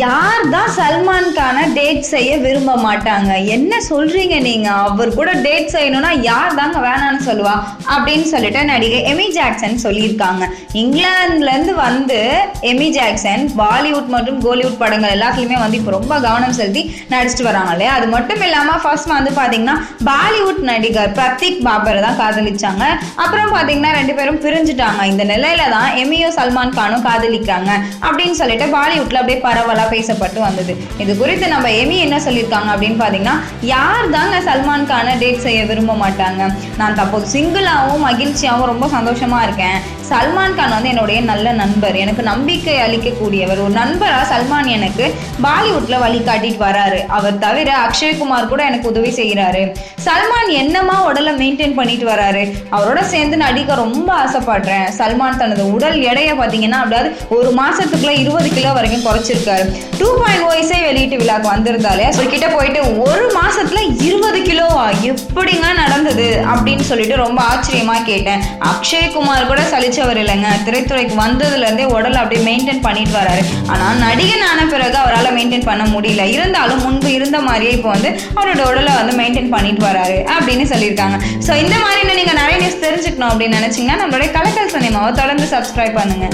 யார் தான் சல்மான்கான டேட் செய்ய விரும்ப மாட்டாங்க? என்ன சொல்றீங்க நீங்க? அவர் கூட டேட் செய்யணும்னா யார் தாங்க வேணாம்னு சொல்லுவா? அப்படின்னு சொல்லிட்டு நடிகை எமி ஜாக்சன் சொல்லியிருக்காங்க. இங்கிலாந்துல இருந்து வந்து எமி ஜாக்சன் பாலிவுட் மற்றும் கோலிவுட் படங்கள் எல்லாத்துலயுமே வந்து இப்போ ரொம்ப கவனம் செலுத்தி நடிச்சிட்டு வராங்க இல்லையா? அது மட்டும் இல்லாம ஃபர்ஸ்ட் வந்து பாத்தீங்கன்னா பாலிவுட் நடிகர் பிரதீக் பாபரை தான் காதலிச்சாங்க. அப்புறம் பாத்தீங்கன்னா ரெண்டு பேரும் பிரிஞ்சுட்டாங்க. இந்த நிலையில தான் எமியும் சல்மான் கானும் காதலிக்கிறாங்க. அப்படின்னு சொல்லிட்டு பாலிவுட்ல அப்படியே பரவலா பேசப்பட்டு வந்தது. இது குறித்து நம்ம எமி என்ன சொல்லியிருக்காங்க அப்படின்னு பாத்தீங்கன்னா யார் தாங்க சல்மான் கானை டேட் செய்ய விரும்ப மாட்டாங்க? நான் தற்போது சிங்கிளாகவும் மகிழ்ச்சியாகவும் ரொம்ப சந்தோஷமா இருக்கேன். சல்மான் கான் வந்து என்னுடைய நல்ல நண்பர். எனக்கு நம்பிக்கை அளிக்கக்கூடியவர். ஒரு நண்பராக சல்மான் எனக்கு பாலிவுட்ல வழிகாட்டிட்டு வராரு. அவர் தவிர அக்ஷய்குமார் கூட எனக்கு உதவி செய்கிறாரு சல்மான் என்னமா உடலை மெயின்டைன் பண்ணிட்டு வராரு? அவரோட சேர்ந்து நடிக்க ரொம்ப ஆசைப்படுறேன். சல்மான் தனது உடல் எடையை பார்த்தீங்கன்னா அப்படியாவது ஒரு மாசத்துக்குள்ள இருபது கிலோ வரைக்கும் குறைச்சிருக்காரு. டூ பாயிண்ட் ஓய்ஸே வெளியீட்டு விழாக்கு வந்திருந்தாலே கிட்ட போயிட்டு ஒரு மாசத்துல இருபது கிலோவா? எப்படிங்க நடந்தது அப்படின்னு சொல்லிட்டு ரொம்ப ஆச்சரியமா கேட்டேன். அக்ஷய்குமார் கூட சலிச்சவர் இல்லைங்க. திரைத்துறைக்கு வந்ததுல இருந்தே உடல் அப்படியே மெயின்டைன் பண்ணிட்டு வராரு. ஆனால் நடிகன் ஆன பிறகு அவரால் மெயின்டைன் பண்ண முடியல. இருந்தாலும் முன்பு இருந்த மாதிரியே இப்போ வந்து அவரோட உடலை வந்து மெயின்டைன் பண்ணிட்டு வராரு அப்படின்னு சொல்லியிருக்காங்க. ஸோ இந்த மாதிரி நீங்கள் நிறைய நியூஸ் தெரிஞ்சுக்கணும் அப்படின்னு நினைச்சீங்கன்னா நம்மளுடைய கலக்கல் சினிமாவை தொடர்ந்து சப்ஸ்கிரைப் பண்ணுங்க.